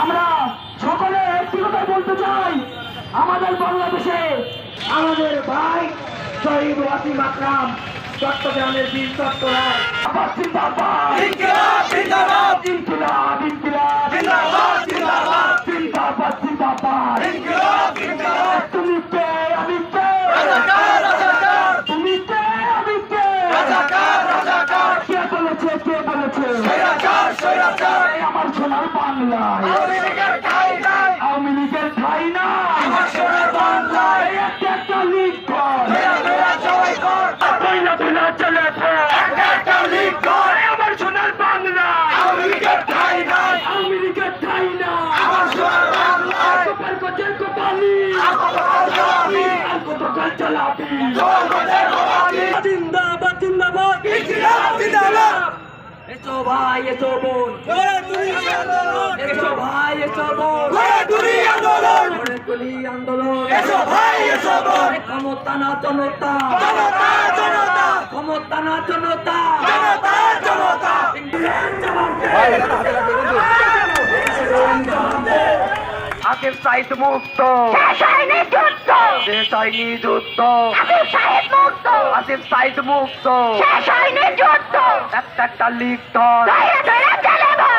আমরা সকলে একটি কথা বলতে চাই। আমাদের বাংলাদেশে আমাদের ভাই শহীদ ওয়াসিম আকরাম চট্টগ্রামের বীর চট্টগ্রাম আবার বাংলায়। এসো ভাই এসো বোন। এসো ভাই এসো বোন। আন্দোলন। আন্দোলন। এসো ভাই এসো বোন। ক্ষমতা না জনতা। ক্ষমতা না জনতা। জনতা। জনতা সাইদ মুক্ত রাসায়নিক যুদ্ধ দেশ যুদ্ধ আবির সাহেব মুক্ত আসিফ সাইদ মুক্ত রাসায়নিক যুদ্ধ একটা একটা লিখত ধর ধরে ধরে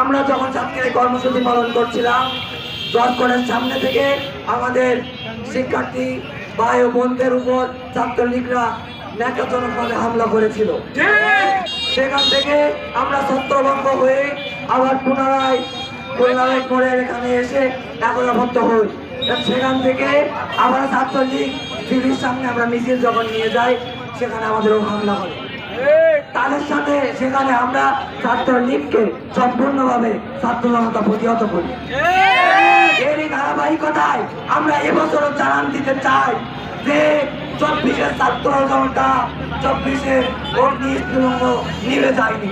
আমরা যখন ছাত্রীর কর্মসূচি পালন করছিলাম জজকোর্টের সামনে থেকে আমাদের শিক্ষার্থী ভাই ও বোনদের উপর ছাত্রলীগরা ন্যাকাজনকভাবে হামলা করেছিল। সেখান থেকে আমরা ছত্রভঙ্গ হয়ে আবার পুনরায় কল্যাণের পরে এখানে এসে একতাবদ্ধ হই। সেখান থেকে আমরা ছাত্রলীগ টিভির সামনে আমরা মিছিল যখন নিয়ে যাই, সেখানে আমাদেরও হামলা করে তাদের সাথে সেখানে আমরা ছাত্র ছাত্রলীগকে সম্পূর্ণভাবে ছাত্র জনতা প্রতিহত করি। এরই ধারাবাহিকতায় আমরা এবছরও জানান দিতে চাই যে চব্বিশের ছাত্র জনতা চব্বিশের অগ্নি নিভে যায়নি।